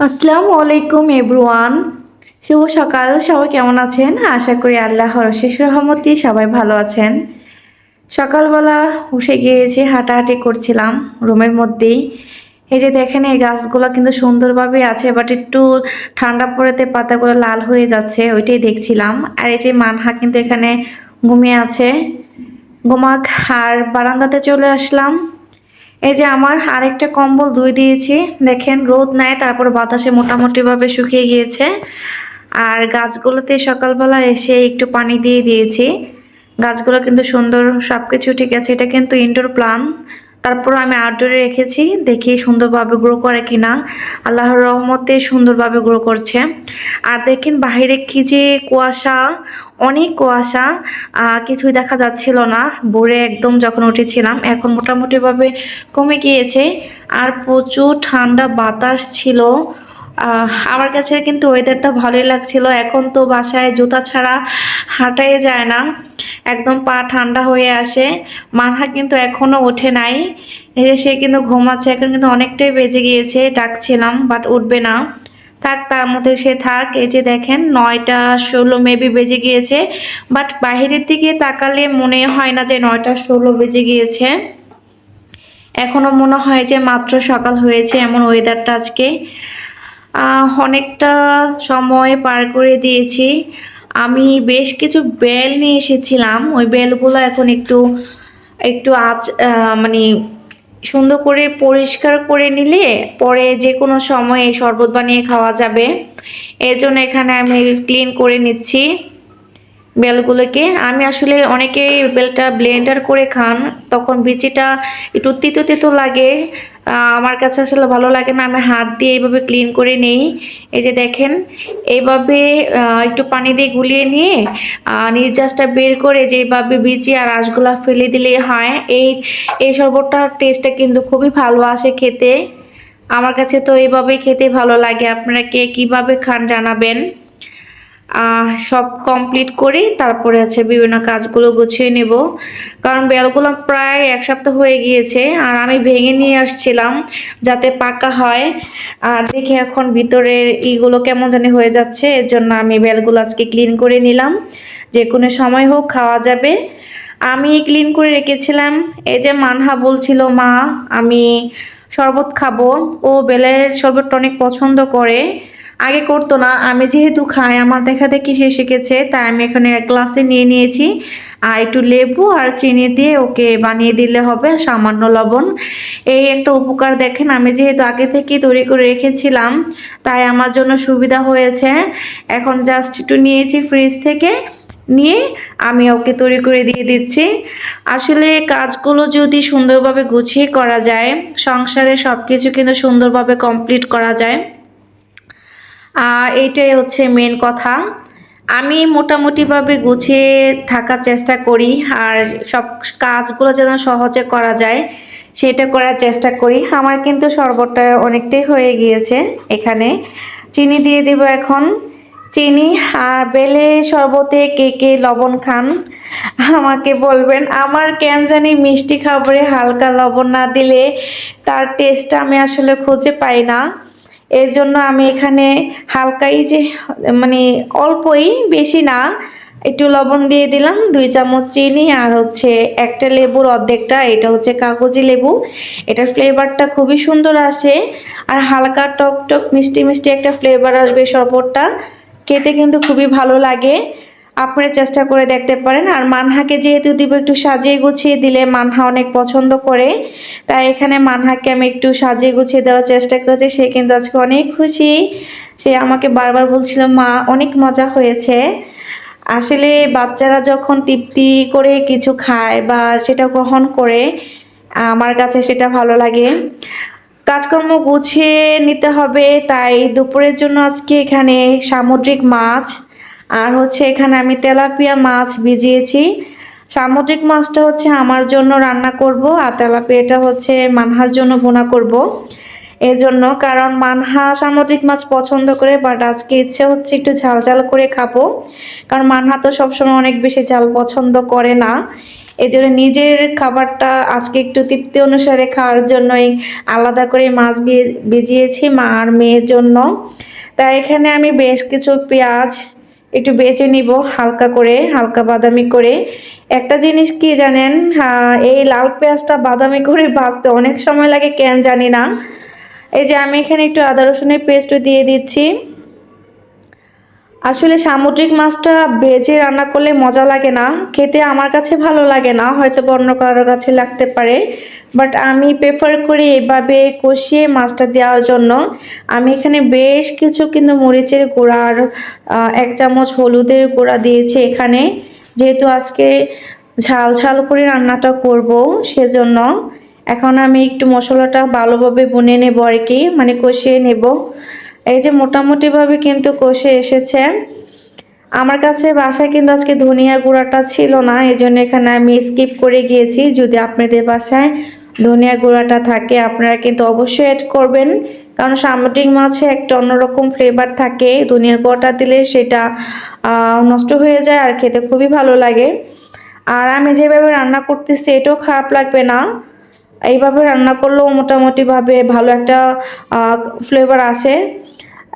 আসসালামু আলাইকুম এভরিওয়ান। শুভ সকাল, সবাই কেমন আছেন? আশা করি আল্লাহর শেষ রহমতি সবাই ভালো আছেন। সকালবেলা উঠে গিয়েছি হাঁটাহাঁটি করছিলাম রুমের মধ্যেই, এই যে দেখেন এই গাছগুলো কিন্তু সুন্দরভাবে আছে বাট একটু ঠান্ডা পড়েতে পাতাগুলো লাল হয়ে যাচ্ছে, ওইটাই দেখছিলাম। আর এই যে মানহা কিন্তু এখানে ঘুমিয়ে আছে। গোমাক আর বারান্দাতে চলে আসলাম। এই যে আমার আরেকটা কম্বল ধুয়ে দিয়েছি। দেখেন রোদ নাই, তারপর বাতাসে মোটামুটিভাবে শুকিয়ে গিয়েছে। আর গাছগুলোতে সকালবেলা এসে একটু পানি দিয়ে দিয়েছি। গাছগুলো কিন্তু সুন্দর সব কিছু ঠিক আছে, এটা কিন্তু ইনডোর প্লান তারপর আমি আউটডোরে রেখেছি, দেখি সুন্দরভাবে গ্রো করে কিনা। আল্লাহর রহমতে সুন্দরভাবে গ্রো করছে। আর দেখেন বাহিরে কি যে কুয়াশা, অনেক কুয়াশা কিছুই দেখা যাচ্ছিল না। ভোরে একদম যখন উঠেছিলাম, এখন মোটামুটিভাবে কমে গিয়েছে। আর প্রচুর ঠান্ডা বাতাস ছিল। আমার কাছে কিন্তু ওয়েদারটা ভালোই লাগছিল। এখন তো বাসায় জুতা ছাড়া হাঁটাই যায় না। একদম পা ঠান্ডা হয়ে আসে। মানহা কিন্তু এখনও ওঠে নাই। এই যে সে কিন্তু ঘুমাচ্ছে, এখন কিন্তু অনেকটাই বেজে গিয়েছে, ডাকছিলাম বাট উঠবে না। থাক, তার মধ্যে সে থাক। এই যে দেখেন, নয়টা ষোলো মেবি বেজে গিয়েছে। বাট বাইরের দিকে তাকালে মনে হয় না যে নয়টা ষোলো বেজে গিয়েছে। এখনও মনে হয় যে মাত্র সকাল হয়েছে এমন ওয়েদারটা আজকে। অনেকটা সময় পার করে দিয়েছি। আমি বেশ কিছু বেল নিয়ে এসেছিলাম। ওই বেলগুলো এখন একটু একটু আজ মানে সুন্দর করে পরিষ্কার করে নিলে পরে যে কোনো সময়ে শরবত বানিয়ে খাওয়া যাবে। এর জন্য এখানে আমি ক্লিন করে নিচ্ছি। বেলগুলোকে। আমি আসলে অনেকে বেলটা ব্লেন্ডার করে খান, তখন বিচিটা একটু তিতো তিতো লাগে। আমার কাছে আসলে ভালো লাগে না, আমি হাত দিয়ে এইভাবে ক্লিন করে নেই। এই যে দেখেন, এইভাবে একটু পানি দিয়ে গুলিয়ে নিয়ে নির্যাসটা বের করে যেভাবে বিচি আর আঁশগুলা ফেলে দিলে হয়, এই এই শরবতটার টেস্টটা কিন্তু খুবই ভালো আসে খেতে। আমার কাছে তো এইভাবেই খেতে ভালো লাগে। আপনারা কে কীভাবে খান জানাবেন। সব কমপ্লিট করি, তারপরে হচ্ছে বিভিন্ন কাজগুলো গুছিয়ে নেব। কারণ বেলগুলো প্রায় এক সপ্তাহ হয়ে গিয়েছে, আর আমি ভেঙে নিয়ে আসছিলাম যাতে পাকা হয়। আর দেখে এখন ভিতরের ইগুলো কেমন জানি হয়ে যাচ্ছে এর জন্য আমি বেলগুলো আজকে ক্লিন করে নিলাম। যে কোনো সময় হোক খাওয়া যাবে। আমি ক্লিন করে রেখেছিলাম, এই যে মানহা বলছিল, মা, আমি শরবত খাব। ও বেলের শরবতটা অনেক পছন্দ করে। আগে করতো না। আমি যেহেতু খাই, আমার দেখা দেখি সে শিখেছে, তাই আমি এখানে এক গ্লাসে নিয়ে নিয়েছি। আর একটু লেবু আর চিনি দিয়ে ওকে বানিয়ে দিলে হবে সামান্য লবণ। এই একটা উপকার দেখেন, আমি যেহেতু আগে থেকেই তৈরি করে রেখেছিলাম, তাই আমার জন্য সুবিধা হয়েছে। এখন জাস্ট একটু নিয়েছি ফ্রিজ থেকে, নিয়ে আমি ওকে তৈরি করে দিয়ে দিচ্ছি। আসলে কাজগুলো যদি সুন্দরভাবে গুছিয়ে করা যায়, সংসারে সব কিছু কিন্তু সুন্দরভাবে কমপ্লিট করা যায়। এইটাই হচ্ছে মেন কথা। আমি মোটামুটিভাবে গুছিয়ে থাকার চেষ্টা করি আর সব কাজগুলো যেন সহজে করা যায়, সেটা করার চেষ্টা করি। আমার কিন্তু শরবতটা অনেকটাই হয়ে গিয়েছে এখানে। চিনি দিয়ে দেব এখন। চিনি আর বেলে শরবতে কে কে লবণ খান, আমাকে বলবেন। আমার কেন জানি মিষ্টি খাবারে হালকা লবণ না দিলে তার টেস্টটা আমি আসলে খুঁজে পাই না। এর জন্য আমি এখানে হালকাই যে মানে অল্পই, বেশি না, একটু লবণ দিয়ে দিলাম, দুই চামচ চিনি আর হচ্ছে একটা লেবুর অর্ধেকটা, এটা হচ্ছে কাগজি লেবু। এটার ফ্লেভারটা খুবই সুন্দর আসে আর হালকা টক টক মিষ্টি মিষ্টি একটা ফ্লেভার আসবে শরবতটা। খেতে কিন্তু খুবই ভালো লাগে। আপনারা চেষ্টা করে দেখতে পারেন। আর মানহাকে যেহেতু দিব একটু সাজিয়ে গুছিয়ে দিলে মানহা অনেক পছন্দ করে, তাই এখানে মানহাকে আমি একটু সাজিয়ে গুছিয়ে দেওয়ার চেষ্টা করেছি। সে কিন্তু আজকে অনেক খুশি। সে আমাকে বারবার বলছিল, মা, অনেক মজা হয়েছে। আসলে বাচ্চারা যখন তৃপ্তি করে কিছু খায় বা সেটা গ্রহণ করে, আমার কাছে সেটা ভালো লাগে। কাজকর্ম গুছিয়ে নিতে হবে, তাই দুপুরের জন্য আজকে এখানে সামুদ্রিক মাছ আর হচ্ছে এখানে আমি তেলাপিয়া মাছ ভিজিয়েছি। সামুদ্রিক মাছটা হচ্ছে আমার জন্য রান্না করব আর তেলাপিয়াটা হচ্ছে মানহার জন্য ভুনা করব। এই জন্য কারণ মানহা সামুদ্রিক মাছ পছন্দ করে বাট আজকে ইচ্ছে হচ্ছে একটু ঝাল ঝাল করে খাব। কারণ মানহা তো সবসময় অনেক বেশি ঝাল পছন্দ করে না। এই জন্য নিজের খাবারটা আজকে একটু তৃপ্তি অনুসারে খাওয়ার জন্যই আলাদা করে মাছ ভেজিয়েছি মা আর মেয়ের জন্য। তাই এখানে আমি বেশ কিছু পেঁয়াজ একটু বেছে নিব, হালকা করে, হালকা বাদামি করে। একটা জিনিস কি জানেন এই লাল পেঁয়াজটা বাদামি করে ভাজতে অনেক সময় লাগে, কেন জানি না। এই যে আমি এখানে একটু আদা রসুনের পেস্টও দিয়ে দিচ্ছি। আসলে সামুদ্রিক মাছটা ভেজে রান্না করলে মজা লাগে না, খেতে আমার কাছে ভালো লাগে না, হয়তো বা অন্য কারোর কাছে লাগতে পারে। বাট আমি প্রেফার করি এভাবে কষিয়ে মাছটা দেওয়ার জন্য। আমি এখানে বেশ কিছু কিন্তু মরিচের গুঁড়া আর এক চামচ হলুদের গুঁড়া দিয়েছি এখানে। যেহেতু আজকে ঝাল ঝাল করে রান্নাটা করব সেজন্য। এখন আমি একটু মশলাটা ভালোভাবে বুনে নেব আর কি মানে কষিয়ে নেব। এই যে মোটামুটিভাবে কিন্তু কষে এসেছে। আমার কাছে বাসায় কিন্তু আজকে ধনিয়া গুঁড়াটা ছিল না এই এখানে আমি স্কিপ করে গিয়েছি। যদি আপনাদের বাসায় ধনিয়া গুঁড়াটা থাকে, আপনারা কিন্তু অবশ্যই অ্যাড করবেন। কারণ সামুদ্রিক মাছে একটা অন্যরকম ফ্লেভার থাকে। ধনিয়া গুঁড়াটা দিলে সেটা নষ্ট হয়ে যায় আর খেতে খুবই ভালো লাগে। আর আমি যেভাবে রান্না করতেছি, এটাও খারাপ লাগবে না। এইভাবে রান্না করলেও মোটামুটিভাবে ভালো একটা ফ্লেভার আসে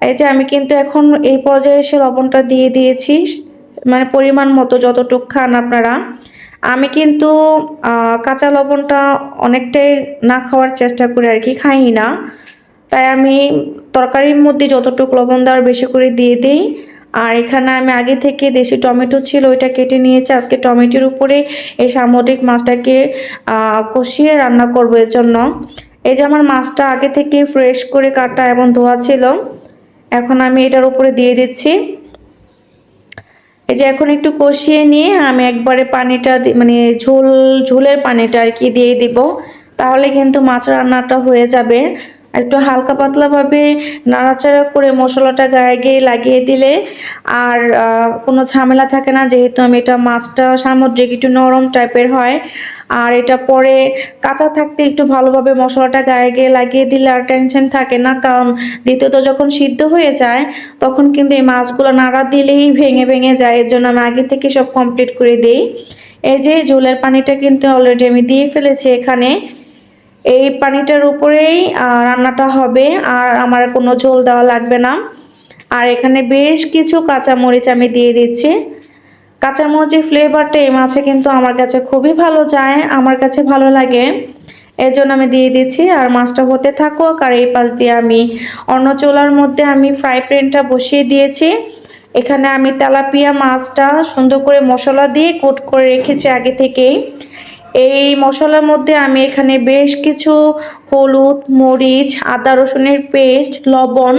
এই যে আমি কিন্তু এখন এই পর্যায়ে এসে লবণটা দিয়ে দিয়েছি। মানে পরিমাণ মতো যতটুক খান আপনারা। আমি কিন্তু কাঁচা লবণটা অনেকটাই না খাওয়ার চেষ্টা করি আর কি খাই না। তাই আমি তরকারির মধ্যে যতটুকু লবণ দেওয়ার বেশি করে দিয়ে দিই। আর এখানে আমি আগে থেকে দেশি টমেটো ছিল ওইটা কেটে নিয়েছি। আজকে টমেটোর উপরে এই সামুদ্রিক মাছটাকে কষিয়ে রান্না করব এর জন্য এই যে আমার মাছটা আগে থেকে ফ্রেশ করে কাটা এবং ধোয়া ছিল, এখন আমি এটার উপরে দিয়ে দিচ্ছি। এই যে এখন একটু কষিয়ে নিয়ে আমি একবারে পানিটা মানে ঝোল, ঝোলের পানিটা আর কি দিয়ে দিব। তাহলে কিন্তু মাছ রান্নাটা হয়ে যাবে। একটু হালকা পাতলাভাবে নাড়াচাড়া করে মশলাটা গায়ে গিয়ে লাগিয়ে দিলে আর কোনো ঝামেলা থাকে না। যেহেতু আমি এটা মাছটা সামুদ্রিক, একটু নরম টাইপের হয়। আর এটা পরে কাঁচা থাকতে একটু ভালোভাবে মশলাটা গায়ে গিয়ে লাগিয়ে দিলে আর টেনশন থাকে না। কারণ দ্বিতীয়ত যখন সিদ্ধ হয়ে যায়, তখন কিন্তু এই মাছগুলো নাড়া দিলেই ভেঙে ভেঙে যায়। এর জন্য আমি আগে থেকে সব কমপ্লিট করে দিই। এই যে ঝোলের পানিটা কিন্তু অলরেডি আমি দিয়ে ফেলেছি এখানে। এই পানিটার উপরেই রান্নাটা হবে, আর আমার কোনো ঝোল দেওয়া লাগবে না। আর এখানে বেশ কিছু কাঁচামরিচ আমি দিয়ে দিচ্ছি। কাঁচামরিচের ফ্লেভারটা এই মাছে কিন্তু আমার কাছে খুবই ভালো যায়, আমার কাছে ভালো লাগে। এর জন্য আমি দিয়ে দিচ্ছি, আর মাছটা হতে থাকুক, আর এই পাশ দিয়ে আমি অন্য চোলার মধ্যে আমি ফ্রাই প্যানটা বসিয়ে দিয়েছি। এখানে আমি তেলাপিয়া মাছটা সুন্দর করে মশলা দিয়ে কোট করে রেখেছি আগে থেকেই। এই মশলার মধ্যে আমি এখানে বেশ কিছু হলুদ, মরিচ, আদা রসুনের পেস্ট, লবণ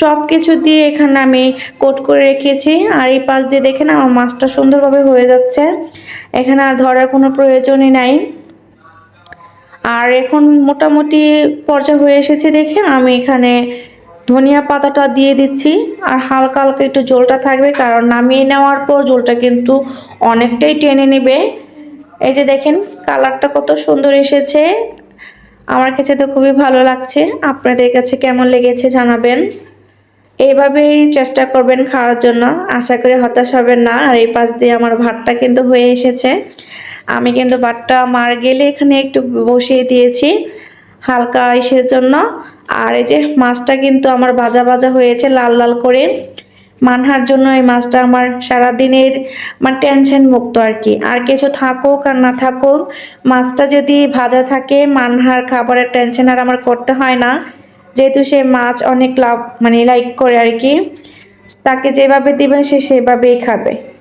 সব কিছু দিয়ে এখানে আমি কোট করে রেখেছি। আর এই পাশ দিয়ে দেখেন আমার মাছটা সুন্দরভাবে হয়ে যাচ্ছে। এখানে আর ধরার কোনো প্রয়োজনই নাই। আর এখন মোটামুটি পর্যায়ে হয়ে এসেছে দেখে আমি এখানে ধনিয়া পাতাটা দিয়ে দিচ্ছি। আর হালকা হালকা একটু জলটা থাকবে, কারণ নামিয়ে নেওয়ার পর জলটা কিন্তু অনেকটাই টেনে নেবে। এই যে দেখেন, কালারটা কত সুন্দর এসেছে। আমার কাছে তো খুবই ভালো লাগছে। আপনাদের কাছে কেমন লেগেছে জানাবেন। এইভাবেই চেষ্টা করবেন খাওয়ার জন্য। আশা করি হতাশ হবেন না। আর এই পাশ দিয়ে আমার ভাতটা কিন্তু হয়ে এসেছে। আমি কিন্তু ভাতটা মার গেলে এখানে একটু বসিয়ে দিয়েছি হালকা ইসের জন্য। আর এই যে মাছটা কিন্তু আমার ভাজা ভাজা হয়েছে লাল লাল করে। মানহার জন্য এই মাছটা আমার সারাদিনের মানে টেনশন মুক্ত আর কি। আর কিছু থাকুক আর না থাকুক, মাছটা যদি ভাজা থাকে, মানহার খাবারের টেনশন আর আমার করতে হয় না। যেহেতু সে মাছ অনেক লাভ মানে লাইক করে আর কি। তাকে যেভাবে দিবেন, সে সেভাবেই খাবে।